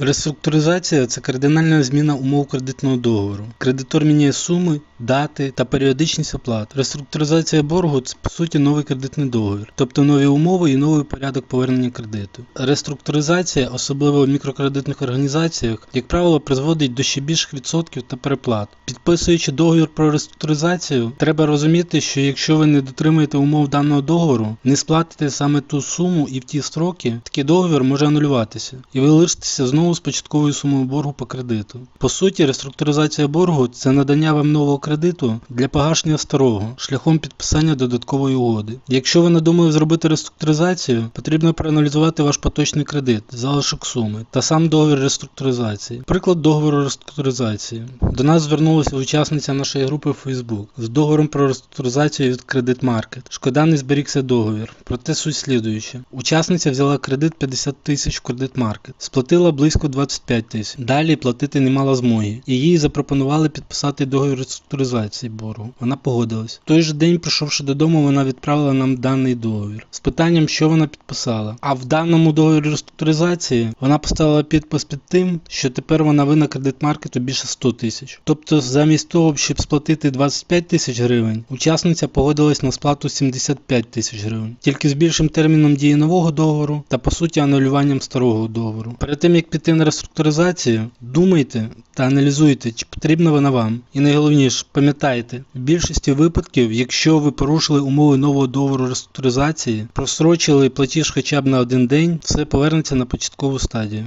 Реструктуризація це кардинальна зміна умов кредитного договору. Кредитор міняє суми, дати та періодичність оплат. Реструктуризація боргу це по суті новий кредитний договір, тобто нові умови і новий порядок повернення кредиту. Реструктуризація, особливо в мікрокредитних організаціях, як правило, призводить до ще більших відсотків та переплат. Підписуючи договір про реструктуризацію, треба розуміти, що якщо ви не дотримуєте умов даного договору, не сплатите саме ту суму і в ті строки, такий договір може анулюватися, і ви лишитеся знову з початковою сумою боргу по кредиту. По суті, реструктуризація боргу це надання вам нового кредиту для погашення старого шляхом підписання додаткової угоди. Якщо ви надумали зробити реструктуризацію, потрібно проаналізувати ваш поточний кредит, залишок суми та сам договір реструктуризації. Приклад договору реструктуризації. До нас звернулася учасниця нашої групи Facebook з договором про реструктуризацію від Credit Market. Шкода не зберігся договір. Проте суть слідуюча. Учасниця взяла кредит 50 тисяч в Credit Market, сплатила близько 25 тисяч. Далі платити не мала змоги. І їй запропонували підписати договір реструктуризації боргу. Вона погодилась. В той же день, прийшовши додому, вона відправила нам даний договір з питанням, що вона підписала. А в даному договорі реструктуризації вона поставила підпис під тим, що тепер вона винна кредит-маркету більше 100 тисяч. Тобто, замість того, щоб сплатити 25 тисяч гривень, учасниця погодилась на сплату 75 тисяч гривень, тільки з більшим терміном дії нового договору та по суті анулюванням старого договору. Перед тим як піти на реструктуризацію, думайте та аналізуйте, чи потрібна вона вам. І найголовніше, пам'ятайте, в більшості випадків, якщо ви порушили умови нового договору реструктуризації, просрочили платіж хоча б на один день, все повернеться на початкову стадію.